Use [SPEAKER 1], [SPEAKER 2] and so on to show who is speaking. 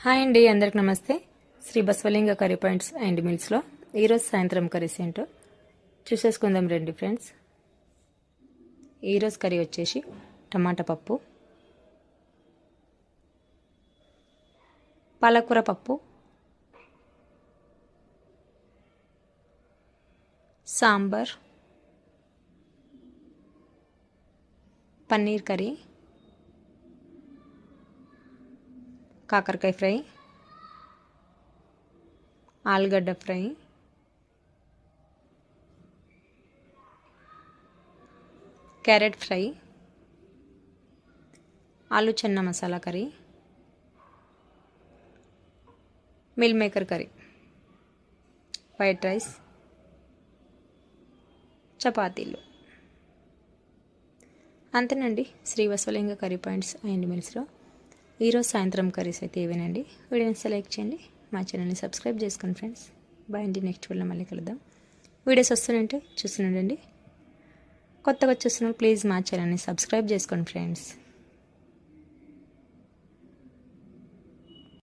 [SPEAKER 1] Hi అండి అందరికి నమస్తే. Shri Basavalinga curry points and మిల్స్లో ఈరోజు సాయంత్రం కర్రీస్ ఏంటో చూసేసుకుందాం రండి ఫ్రెండ్స్. ఈరోజు కర్రీ వచ్చేసి టమాటా పప్పు పాలకూర పప్పు సాంబార్ పన్నీర్ కర్రీ కాకరకాయ ఫ్రై ఆలుగడ్డ fry carrot fry aloo chana masala curry meal maker curry white rice చపాతీలు. అంతేనండి. Shri Vasavalinga curry points and మిల్స్లో. ఈరోజు సాయంత్రం కర్రీస్ అయితే ఇవేనండి. వీడియోని సెలెక్ట్ చేయండి. మా ఛానల్ని సబ్స్క్రైబ్ చేసుకోండి ఫ్రెండ్స్. బాయ్ అండి. నెక్స్ట్ వీడియో మళ్ళీ కలుద్దాం. వీడియోస్ వస్తుంటే చూస్తుండండి కొత్తగా చూస్తున్న ప్లీజ్ మా ఛానల్ని సబ్స్క్రైబ్ చేసుకోండి ఫ్రెండ్స్.